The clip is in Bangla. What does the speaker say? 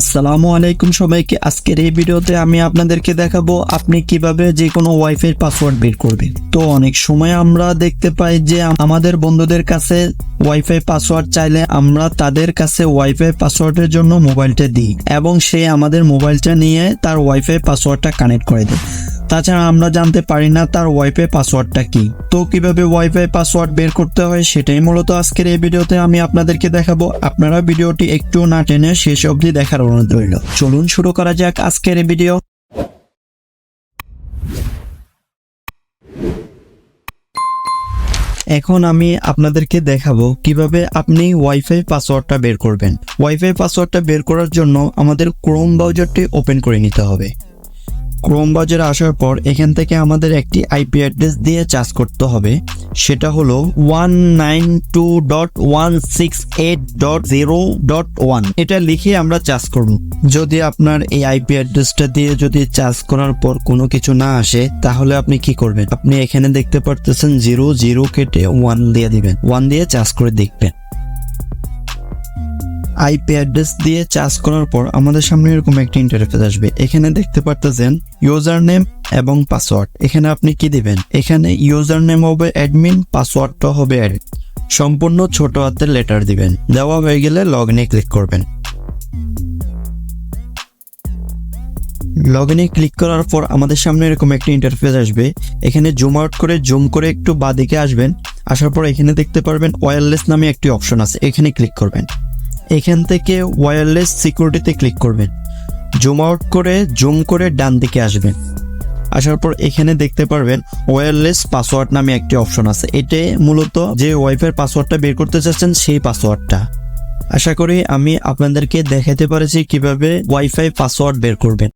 আসসালামু আলাইকুম সবাইকে। আজকের এই ভিডিওতে আমি আপনাদেরকে দেখাবো আপনি কীভাবে যে কোনো ওয়াইফাই পাসওয়ার্ড বের করবেন। তো অনেক সময় আমরা দেখতে পাই যে আমাদের বন্ধুদের কাছে ওয়াইফাই পাসওয়ার্ড চাইলে আমরা তাদের কাছে ওয়াইফাই পাসওয়ার্ডের জন্য মোবাইলটা দিই এবং সে আমাদের মোবাইলটা নিয়ে তার ওয়াইফাই পাসওয়ার্ডটা কানেক্ট করে দেয়। তাছাড়া আমরা জানতে পারি না তার ওয়াইফাই পাসওয়ার্ডটা কি। তো কীভাবে ওয়াইফাই পাসওয়ার্ড বের করতে হয় সেটাই মূলত আজকের এই ভিডিওতে আমি আপনাদেরকে দেখাবো। আপনারা ভিডিওটি একটু না টেনে শেষ অবধি দেখার অনুরোধ রইল। চলুন শুরু করা যাক আজকের এই ভিডিও। এখন আমি আপনাদেরকে দেখাবো কীভাবে আপনি ওয়াইফাই পাসওয়ার্ডটা বের করবেন। ওয়াইফাই পাসওয়ার্ডটা বের করার জন্য আমাদের ক্রোম ব্রাউজারটি ওপেন করে নিতে হবে। ক্রোম ব্রাউজারে আসার পর এখান থেকে আমাদের একটি আইপি অ্যাড্রেস দিয়ে চার্জ করতে হবে। সেটা হলো one nine two dot one six eight dot zero dot one এটা লিখে আমরা চার্জ করব। যদি আপনার এই আইপি অ্যাড্রেসটা দিয়ে যদি চার্জ করার পর কোনো কিছু না আসে, তাহলে আপনি কি করবেন? আপনি এখানে দেখতে পারতেছেন জিরো জিরো কেটে ওয়ান দিয়ে দিবেন। ওয়ান দিয়ে চার্জ করে দেখবেন। আইপি অ্যাড্রেস দিয়ে চার্জ করার পর আমাদের সামনে এরকম একটা ইন্টারফেস আসবে। এখানে দেখতে পারতেছেন ইউজার নেম এবং পাসওয়ার্ড এখানে আপনি কি দিবেন? এখানে ইউজার নেম হবে অ্যাডমিন পাসওয়ার্ডটা হবে অ্যাড সম্পূর্ণ ছোট হাতের লেটার দিবেন। দেওয়া হয়ে গেলে লগ ইনে ক্লিক করবেন। লগ ইনে ক্লিক করার পর আমাদের সামনে এরকম একটা ইন্টারফেস আসবে। এখানে জুম আউট করে জুম করে একটু বাদিকে আসবেন। আসার পর এখানে দেখতে পারবেন ওয়্যারলেস নামে একটি অপশন আছে। এখানে ক্লিক করবেন। এখান থেকে ওয়্যারলেস সিকিউরিটিতে ক্লিক করবেন। জুম আউট করে জুম করে ডান দিকে আসবেন। আসার পর এখানে দেখতে পারবেন ওয়্যারলেস পাসওয়ার্ড নামে একটি অপশন আছে। এতে মূলত যে ওয়াইফাই পাসওয়ার্ডটা বের করতে চাচ্ছেন, সেই পাসওয়ার্ডটা আশা করি আমি আপনাদেরকে দেখাতে পারেছি কীভাবে ওয়াইফাই পাসওয়ার্ড বের করবেন।